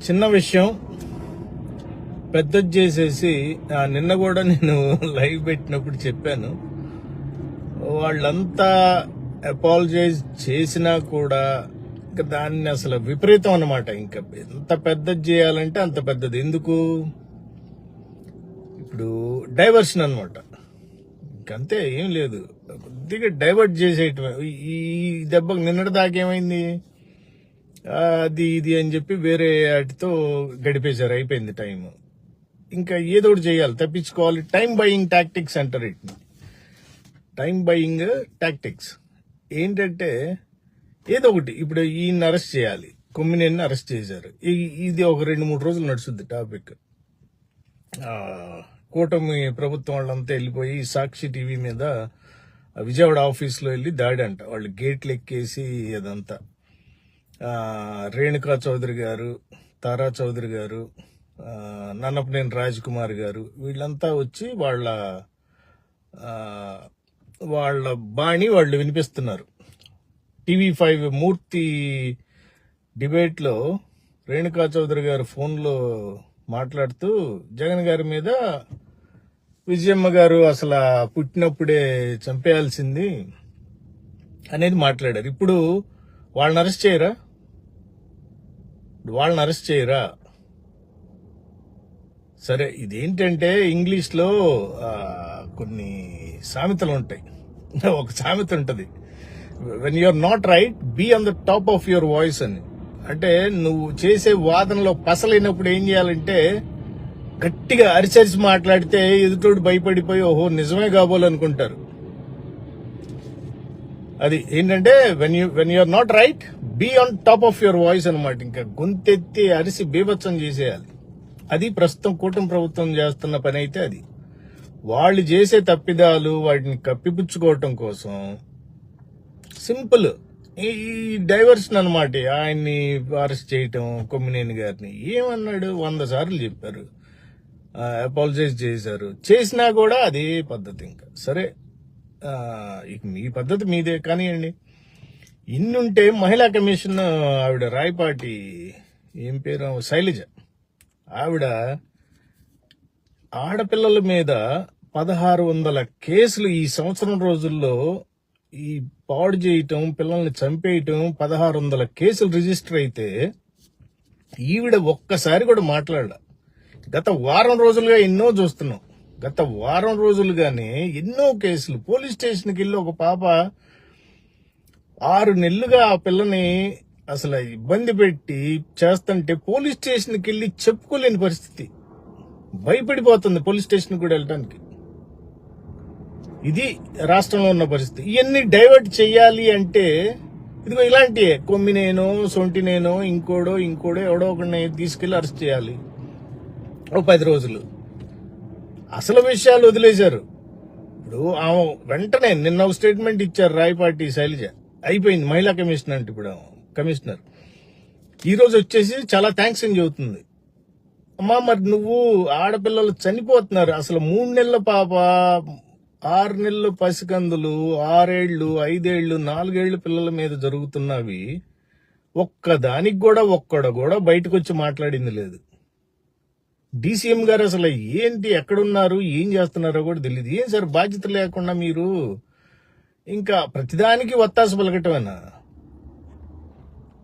చిన్న విషయం. పెద్దది చేసేసి ఆ, నిన్న కూడా నేను లైవ్ పెట్టినప్పుడు చెప్పాను. వాళ్ళంతా అపాలజైజ్ చేసినా కూడా ఇంకా దాన్ని అసలు విపరీతం అనమాట ఇంకా ఎంత పెద్దది చేయాలంటే అంత పెద్దది. ఎందుకు? ఇప్పుడు డైవర్షన్ అనమాట ఇంకంతే ఏం లేదు. కొద్దిగా డైవర్ట్ చేసేయటమే. ఈ- దెబ్బకు నిన్నటి దాకా ఏమైంది? అది ఇది అని చెప్పి వేరే వాటితో గడిపేశారు. అయిపోయింది టైం ఇంకా ఏదో ఒకటి చేయాలి. తప్పించుకోవాలి. టైం బయింగ్ టాక్టిక్స్ అంటారు వీటిని. టైం బయింగ్ టాక్టిక్స్ ఏంటంటే ఏదో ఒకటి. ఇప్పుడు ఈయన్ని అరెస్ట్ చేయాలి. కొమ్మినేని అరెస్ట్ చేశారు. ఇది ఒక రెండు మూడు రోజులు నడుస్తుంది టాపిక్ కూటమి ప్రభుత్వం వాళ్ళంతా వెళ్ళిపోయి సాక్షి టీవీ మీద విజయవాడ ఆఫీస్లో వెళ్ళి దాడి అంట. వాళ్ళు గేట్లు ఎక్కేసి అదంతా. రేణుకా చౌదరి గారు తారా చౌదరి గారు నన్నపనేని రాజ్ కుమార్ గారు వీళ్ళంతా వచ్చి వాళ్ళ వాళ్ళ బాణి వాళ్ళు వినిపిస్తున్నారు. టీవీ ఫైవ్ మూర్తి డిబేట్లో రేణుకా చౌదరి గారు ఫోన్లో మాట్లాడుతూ జగన్ గారి మీద విజయమ్మ గారు అసలు పుట్టినప్పుడే చంపేయాల్సింది అనేది మాట్లాడారు. ఇప్పుడు వాళ్ళని అరెస్ట్ చేయరా? వాళ్ళని అరెస్ట్ చేయరా? సరే ఇదేంటంటే ఇంగ్లీష్లో కొన్ని సామెతలు ఉంటాయి. ఒక సామెత ఉంటుంది. When you're not right be on the top of your voice అని. అంటే నువ్వు చేసే వాదనలో పసలైనప్పుడు ఏం చేయాలంటే గట్టిగా అరిచరిచి మాట్లాడితే ఎదుటోడు భయపడిపోయి ఓహో నిజమే కాబోలనుకుంటారు. అది ఏంటంటే when you when you're not right be on top of your voice అనమాట ఇంకా గొంతెత్తి అరిసి బీభత్సం చేసేయాలి. అది ప్రస్తుతం కూటమి ప్రభుత్వం చేస్తున్న పని అయితే అది. వాళ్ళు చేసే తప్పిదాలు వాటిని కప్పిపుచ్చుకోవటం కోసం సింపుల్. ఈ డైవర్షన్ అనమాట ఆయన్ని అరెస్ట్ చేయటం కొమ్మినేని గారిని. ఏమన్నాడు? వంద సార్లు చెప్పారు. అపాలజైజ్ చేశారు. చేసినా కూడా అదే పద్ధతి ఇంకా. సరే. ఇక మీ పద్ధతి మీదే కానివ్వండి ఇన్నుంటే మహిళా కమిషన్ ఆవిడ రాయపాటి ఏం పేరు? శైలజ. ఆవిడ ఆడపిల్లల మీద పదహారు వందల కేసులు ఈ సంవత్సరం రోజుల్లో ఈ పాడు చేయటం పిల్లల్ని చంపేయటం పదహారు వందల కేసులు రిజిస్టర్ అయితే ఈవిడ ఒక్కసారి కూడా మాట్లాడ గత వారం రోజులుగా ఎన్నో చూస్తున్నాం. గత వారం రోజులుగానే ఎన్నో కేసులు. పోలీస్ స్టేషన్కి వెళ్ళి ఒక పాప ఆరు నెలలుగా ఆ పిల్లని అసలు ఇబ్బంది పెట్టి చేస్తుంటే పోలీస్ స్టేషన్కి వెళ్ళి చెప్పుకోలేని పరిస్థితి. భయపడిపోతుంది పోలీస్ స్టేషన్ కూడా వెళ్ళడానికి ఇది రాష్ట్రంలో ఉన్న పరిస్థితి. ఇవన్నీ డైవర్ట్ చేయాలి అంటే ఇదిగో ఇలాంటి కొమ్మినేనో సొంటినేనో ఇంకోడో ఇంకోడో ఎవడో ఒకడిని తీసుకెళ్ళి అరెస్ట్ చేయాలి. ఓ పది రోజులు. అసలు విషయాలు వదిలేశారు. ఇప్పుడు ఆమె వెంటనే నిన్న ఒక స్టేట్మెంట్ ఇచ్చారు రాయపాటి శైలజ. అయిపోయింది. మహిళా కమిషనర్ అంటే ఇప్పుడు కమిషనర్. ఈరోజు వచ్చేసి చాలా థ్యాంక్స్ అని చెబుతుంది. అమ్మా మరి నువ్వు ఆడపిల్లలు చనిపోతున్నారు. అసలు మూడు నెలల పాప ఆరు నెలల పసికందులు ఆరేళ్ళు ఐదేళ్ళు నాలుగేళ్ళు పిల్లల మీద జరుగుతున్నవి. ఒక్కదానికి కూడా ఒక్కడ కూడా బయటకు వచ్చి మాట్లాడింది లేదు. డీసీఎం గారు అసలు ఏంటి ఎక్కడున్నారు ఏం చేస్తున్నారో కూడా తెలియదు ఏం సార్ బాధ్యత లేకుండా మీరు ఇంకా ప్రతిదానికి వత్తాసు పలకటమేనా?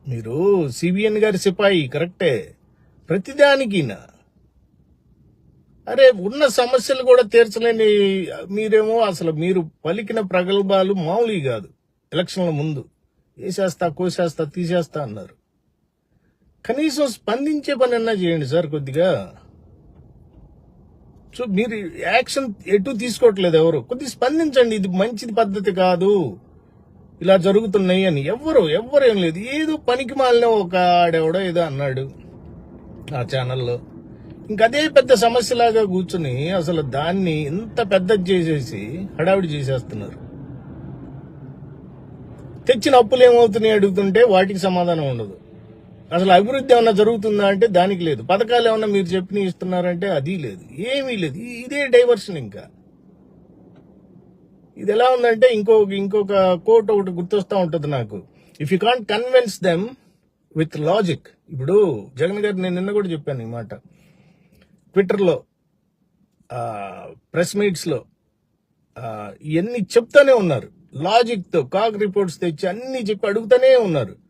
మీరు సిబిఎన్ గారి సిపాయి కరెక్టే. ప్రతిదానికినా. అరే ఉన్న సమస్యలు కూడా తీర్చలేని మీరేమో అసలు మీరు పలికిన ప్రగల్భాలు మామూలు కాదు. ఎలక్షన్ల ముందు. వేసేస్తా కోసేస్తా తీసేస్తా అన్నారు. కనీసం స్పందించే పని అన్నా చేయండి సార్ కొద్దిగా. సో మీరు యాక్షన్ ఎటు తీసుకోవట్లేదు ఎవరు? కొద్దిగా స్పందించండి. ఇది మంచిది పద్ధతి కాదు. ఇలా జరుగుతున్నాయి అని. ఎవ్వరు ఎవ్వరు ఏం లేదు. ఏదో పనికి మాలిన ఒక ఆడెవడో ఏదో అన్నాడు ఆ ఛానల్లో ఇంక అదే పెద్ద సమస్యలాగా కూర్చుని అసలు దాన్ని ఇంత పెద్దది చేసేసి హడావిడి చేసేస్తున్నారు. తెచ్చిన అప్పులు ఏమవుతున్నాయి అడుగుతుంటే వాటికి సమాధానం ఉండదు. అసలు అభివృద్ధి ఏమన్నా జరుగుతుందా అంటే దానికి లేదు. పథకాలు ఏమన్నా మీరు చెప్పిన ఇస్తున్నారంటే అది లేదు. ఏమీ లేదు. ఇదే డైవర్షన్ ఇంకా. ఇది ఎలా ఉందంటే ఇంకొక ఇంకొక కోట్ ఒకటి గుర్తొస్తా ఉంటుంది నాకు. If you can't convince them with logic ఇప్పుడు జగన్ గారు నేను నిన్న కూడా చెప్పాను ఈ మాట. ట్విట్టర్లో ప్రెస్ మీట్స్లో ఇవన్నీ చెప్తానే ఉన్నారు. లాజిక్తో కాక్ రిపోర్ట్స్ తెచ్చి అన్ని చెప్పి అడుగుతానే ఉన్నారు.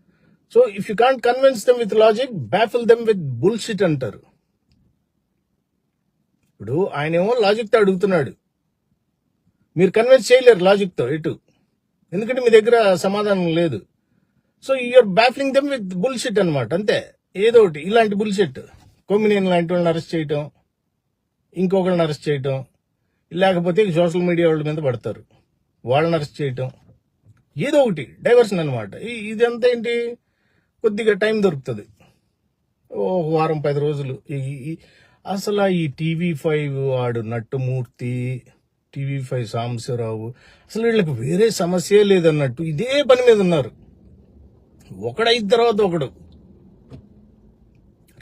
So if you can't convince them with logic baffle them with bullshit అంటారు. ఇప్పుడు ఆయన ఏమో లాజిక్తో అడుగుతున్నాడు. మీరు కన్విన్స్ చేయలేరు లాజిక్తో ఇటు. ఎందుకంటే మీ దగ్గర సమాధానం లేదు. So you're baffling them with bullshit అనమాట అంతే. ఏదో ఒకటి ఇలాంటి బుల్షిట్ కొమ్మినేని లాంటి వాళ్ళని అరెస్ట్ చేయటం ఇంకొకళ్ళని అరెస్ట్ చేయటం లేకపోతే సోషల్ మీడియా వాళ్ళ మీద పడతారు. వాళ్ళని అరెస్ట్ చేయటం. ఏదో ఒకటి డైవర్షన్ అనమాట ఇదంతా ఏంటి? కొద్దిగా టైం దొరుకుతుంది. ఓ వారం పది రోజులు. ఈ- ఈ- అసలు ఈ టీవీ ఫైవ్ వాడు నట్టుమూర్తి టీవీ ఫైవ్ సాంబశివరావు అసలు వీళ్ళకి వేరే సమస్యే లేదన్నట్టు ఇదే పని మీద ఉన్నారు. ఒకడైన తర్వాత ఒకడు.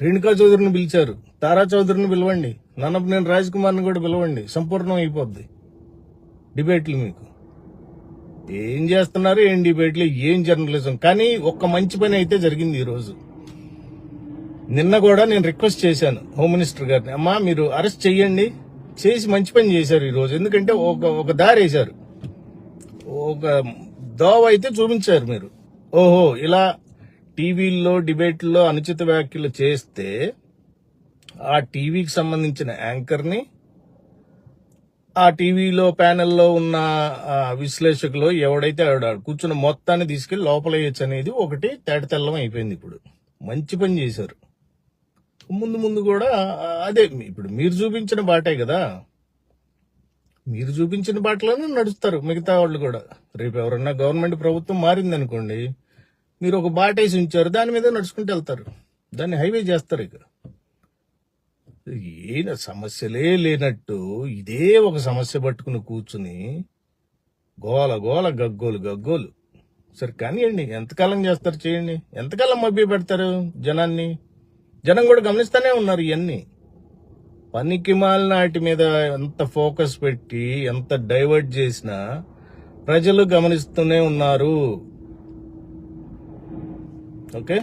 రేణుకా చౌదరిని పిలిచారు. తారా చౌదరిని పిలవండి. నన్నపు నేను రాజ్ కుమార్ని కూడా పిలవండి. సంపూర్ణం అయిపోద్ది. డిబేట్లు మీకు. ఏం చేస్తున్నారు? ఏం డిబేట్లు ఏం జర్నలిజం? కానీ ఒక్క మంచి పని అయితే జరిగింది ఈరోజు నిన్న కూడా నేను రిక్వెస్ట్ చేశాను హోమ్ మినిస్టర్ గారిని అమ్మా మీరు అరెస్ట్ చెయ్యండి. చేసి మంచి పని చేశారు ఈరోజు ఎందుకంటే ఒక ఒక దారి వేశారు. ఒక దోవ అయితే చూపించారు మీరు. ఓహో ఇలా టీవీల్లో డిబేట్లో అనుచిత వ్యాఖ్యలు చేస్తే ఆ టీవీకి సంబంధించిన యాంకర్ని ఆ టీవీలో ప్యానెల్లో ఉన్న విశ్లేషకులు ఎవడైతే ఆడాడు కూర్చున్న మొత్తాన్ని తీసుకెళ్ళి లోపలేయచ్చు అనేది ఒకటి తేటతెల్లం అయిపోయింది ఇప్పుడు. మంచి పని చేశారు. ముందు ముందు కూడా అదే ఇప్పుడు మీరు చూపించిన బాటే కదా. మీరు చూపించిన బాటలోనే నడుస్తారు మిగతా వాళ్ళు కూడా. రేపు ఎవరన్నా గవర్నమెంట్ ప్రభుత్వం మారింది అనుకోండి మీరు ఒక బాటేసి ఉంచారు దాని మీద నడుచుకుంటూ వెళ్తారు. దాన్ని హైవే చేస్తారు ఇక. ఈయన సమస్యలే లేనట్టు ఇదే ఒక సమస్య పట్టుకుని కూర్చుని గోల గోల గగ్గోలు గగ్గోలు. సరే కానివ్వండి ఎంతకాలం చేస్తారు చేయండి. ఎంతకాలం మభ్య పెడతారు జనాన్ని? జనం కూడా గమనిస్తూనే ఉన్నారు ఇవన్నీ పనికి నాటి మీద ఎంత ఫోకస్ పెట్టి ఎంత డైవర్ట్ చేసినా ప్రజలు గమనిస్తూనే ఉన్నారు. ఓకే?